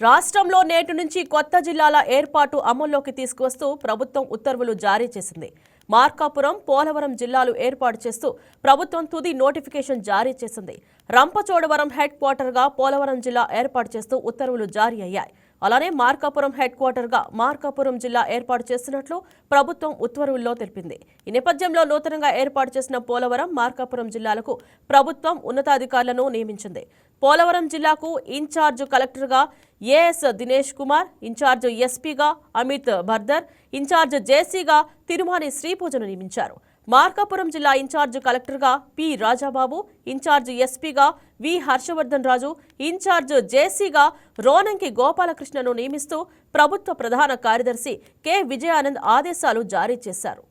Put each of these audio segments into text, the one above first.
రాష్ట్రంలో నేటి నుంచి కొత్త జిల్లాల ఏర్పాటు అమల్లోకి తీసుకువస్తూ ప్రభుత్వం ఉత్తర్వులు జారీ చేసింది. మార్కాపురం పోలవరం జిల్లాలు ఏర్పాటు చేస్తూ ప్రభుత్వం తుది నోటిఫికేషన్ జారీ చేసింది. రంపచోడవరం హెడ్ క్వార్టర్గా పోలవరం జిల్లా ఏర్పాటు చేస్తూ ఉత్తర్వులు జారీ అయ్యాయి. అలానే మార్కాపురం హెడ్ క్వార్టర్గా మార్కాపురం జిల్లా ఏర్పాటు చేస్తున్నట్లు ప్రభుత్వం ఉత్తర్వుల్లో తెలిపింది. ఈ నేపథ్యంలో నూతనంగా ఏర్పాటు చేసిన పోలవరం మార్కాపురం జిల్లాలకు ప్రభుత్వం ఉన్నతాధికారులను నియమించింది. పోలవరం జిల్లాకు ఇన్ఛార్జ్ కలెక్టర్గా ఏఎస్ దినేష్ కుమార్ ఇన్ఛార్జ్ ఎస్పీగా అమిత్ బర్దర్ ఇన్ఛార్జ్ జేసీగా తిరుమాని శ్రీపూజను నియమించారు. మార్కాపురం జిల్లా ఇన్ఛార్జ్ కలెక్టర్గా పి రాజాబాబు ఇన్ఛార్జ్ ఎస్పీగా వి హర్షవర్ధన్ రాజు ఇన్ఛార్జ్ జేసీగా రోనంకి గోపాలకృష్ణను నియమిస్తూ ప్రభుత్వ ప్రధాన కార్యదర్శి కె విజయానంద్ ఆదేశాలు జారీ చేశారు.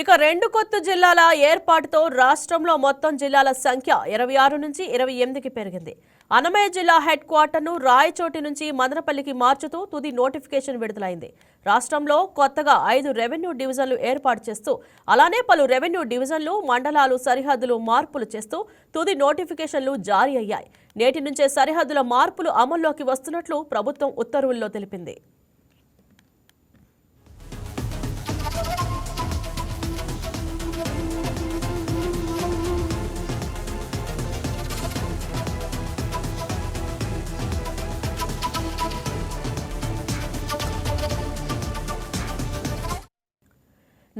ఇక రెండు కొత్త జిల్లాల ఏర్పాటుతో రాష్ట్రంలో మొత్తం జిల్లాల సంఖ్య ఇరవై ఆరు నుంచి ఇరవై ఎనిమిదికి పెరిగింది. అన్నమయ్య జిల్లా హెడ్ క్వార్టర్ను రాయచోటి నుంచి మదనపల్లికి మార్చుతూ తుది నోటిఫికేషన్ విడుదలైంది. రాష్ట్రంలో కొత్తగా ఐదు రెవెన్యూ డివిజన్లు ఏర్పాటు చేస్తూ అలానే పలు రెవెన్యూ డివిజన్లు మండలాలు సరిహద్దులు మార్పులు చేస్తూ తుది నోటిఫికేషన్లు జారీ అయ్యాయి. నేటి నుంచే సరిహద్దుల మార్పులు అమల్లోకి వస్తున్నట్లు ప్రభుత్వం ఉత్తర్వుల్లో తెలిపింది.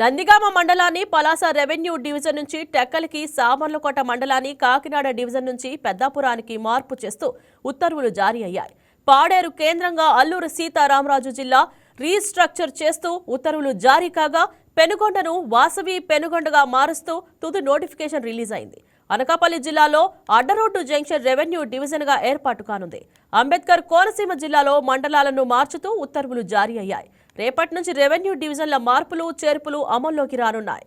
నందిగామ మండలాన్ని పలాస రెవెన్యూ డివిజన్ నుంచి టెక్కలికి సామర్లకోట మండలాన్ని కాకినాడ డివిజన్ నుంచి పెద్దాపురానికి మార్పు చేస్తూ ఉత్తర్వులు జారీ అయ్యాయి. పాడేరు కేంద్రంగా అల్లూరు సీతారామరాజు జిల్లా రీస్ట్రక్చర్ చేస్తూ ఉత్తర్వులు జారీ కాగా పెనుగొండను వాసవి పెనుగొండగా మారుస్తూ తుది నోటిఫికేషన్ రిలీజ్ అయింది. అనకాపల్లి జిల్లాలో అడ్డరోడ్డు జంక్షన్ రెవెన్యూ డివిజన్గా ఏర్పాటు కానుంది. అంబేద్కర్ కోనసీమ జిల్లాలో మండలాలను మార్చుతూ ఉత్తర్వులు జారీ అయ్యాయి. రేపటి నుంచి రెవెన్యూ డివిజన్ల మార్పులు చేర్పులు అమల్లోకి రానున్నాయి.